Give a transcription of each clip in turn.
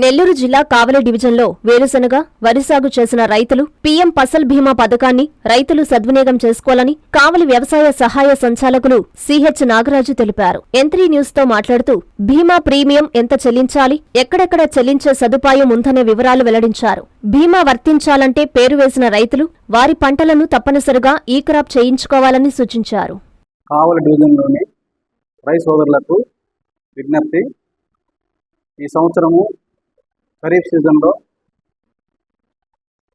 నెల్లూరు జిల్లా కావలి డివిజన్లో వేరుశనగ వరి సాగు చేసిన రైతులు పీఎం ఫసల్ బీమా పథకాన్ని రైతులు సద్వినియోగం చేసుకోవాలని కావలి వ్యవసాయ సహాయ సంచాలకులు సిహెచ్ నాగరాజు తెలిపారు. ఎంత్రీ న్యూస్తో మాట్లాడుతూ బీమా ప్రీమియం ఎంత చెల్లించాలి ఎక్కడెక్కడ చెల్లించే సదుపాయం ఉందనే వివరాలు వెల్లడించారు. బీమా వర్తించాలంటే పేరు వేసిన రైతులు వారి పంటలను తప్పనిసరిగా ఈ క్రాప్ చేయించుకోవాలని సూచించారు. కావలి డివిజన్లోని సోదరులకు విజ్ఞప్తి ఈ సంవత్సరము ఖరీఫ్ సీజన్లో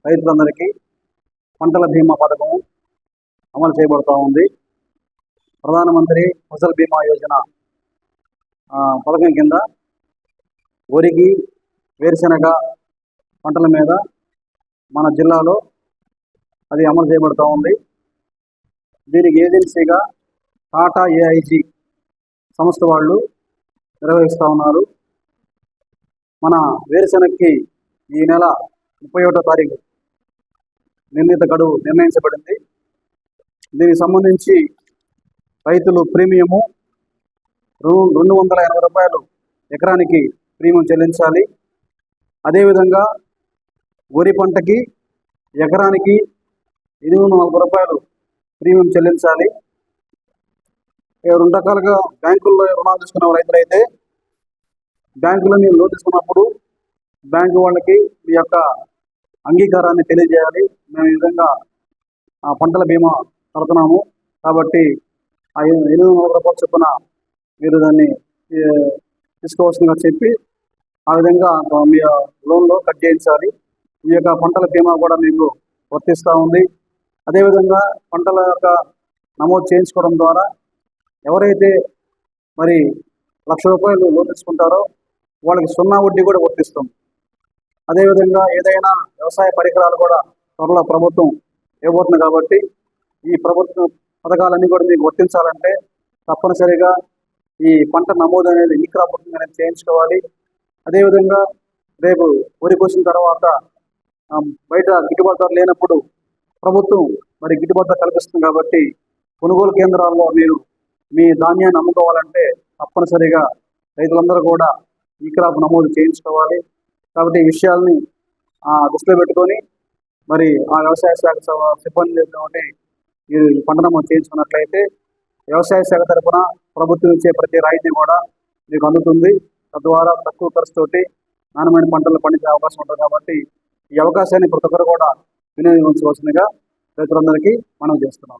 రైతులందరికీ పంటల బీమా పథకం అమలు చేయబడుతూ ఉంది. ప్రధానమంత్రి ఫసల్ బీమా యోజన పథకం కింద వరికి వేరుశెనగ పంటల మీద మన జిల్లాలో అది అమలు చేయబడుతూ ఉంది. దీనికి ఏజెన్సీగా టాటా ఏఐజీ సంస్థ వాళ్ళు నిర్వహిస్తూ ఉన్నారు. మన వేరుశెనగకి ఈ నెల ముప్పై ఒకటో తారీఖు నిర్ణీత గడువు నిర్ణయించబడింది. దీనికి సంబంధించి రైతులు ప్రీమియము రెండు వందల ఎనభై రూపాయలు ఎకరానికి ప్రీమియం చెల్లించాలి. అదేవిధంగా వరి పంటకి ఎకరానికి ఎనిమిది నలభై రూపాయలు ప్రీమియం చెల్లించాలి. రెండు రకాలుగా బ్యాంకుల్లో రుణాలు తీసుకున్న రైతులైతే బ్యాంకులో మీరు లోన్ తీసుకున్నప్పుడు బ్యాంకు వాళ్ళకి మీ యొక్క అంగీకారాన్ని తెలియజేయాలి. మేము ఈ విధంగా ఆ, పంటల బీమా కడుతున్నాము. కాబట్టి ఆ ఎనిమిది వందల రూపాయలు చొప్పున మీరు దాన్ని తీసుకోవాల్సిందిగా చెప్పి ఆ విధంగా మీ లోన్లో కట్ చేయించాలి. ఈ యొక్క పంటల బీమా కూడా మీకు వర్తిస్తూ ఉంది. అదేవిధంగా పంటల యొక్క నమోదు చేయించుకోవడం ద్వారా ఎవరైతే మరి లక్ష రూపాయలు లోన్ తీసుకుంటారో వాళ్ళకి సున్నా వడ్డీ కూడా వర్తిస్తుంది. అదేవిధంగా ఏదైనా వ్యవసాయ పరికరాలు కూడా త్వరలో ప్రభుత్వం ఇవ్వబోతుంది కాబట్టి ఈ ప్రభుత్వ పథకాలన్నీ కూడా మీకు వర్తించాలంటే తప్పనిసరిగా ఈ పంట నమోదు అనేది ఈ క్రాప్ బుకింగ్ అనేది చేయించుకోవాలి. అదేవిధంగా రేపు వరి కోసిన తర్వాత బయట గిట్టుబాటు ధర లేనప్పుడు ప్రభుత్వం మరి గిట్టుబాటు ధర కల్పిస్తుంది కాబట్టి కొనుగోలు కేంద్రాల్లో మీరు మీ ధాన్యాన్ని అమ్ముకోవాలంటే తప్పనిసరిగా రైతులందరూ కూడా ఈ క్రాప్ నమోదు చేయించుకోవాలి. కాబట్టి ఈ విషయాల్ని ఆ, దృష్టిలో పెట్టుకొని మరి ఆ వ్యవసాయ శాఖ సిబ్బంది మీరు ఈ పంట నమోదు చేయించుకున్నట్లయితే వ్యవసాయ శాఖ తరపున ప్రభుత్వం ఇచ్చే ప్రతి రాయితీ కూడా మీకు అందుతుంది. తద్వారా తక్కువ ఖర్చుతోటి నాణ్యమైన పంటలు పండించే అవకాశం ఉంటుంది కాబట్టి ఈ అవకాశాన్ని ప్రతి ఒక్కరు కూడా వినియోగించవలసిందిగా రైతులందరికీ మనం చేస్తున్నాం.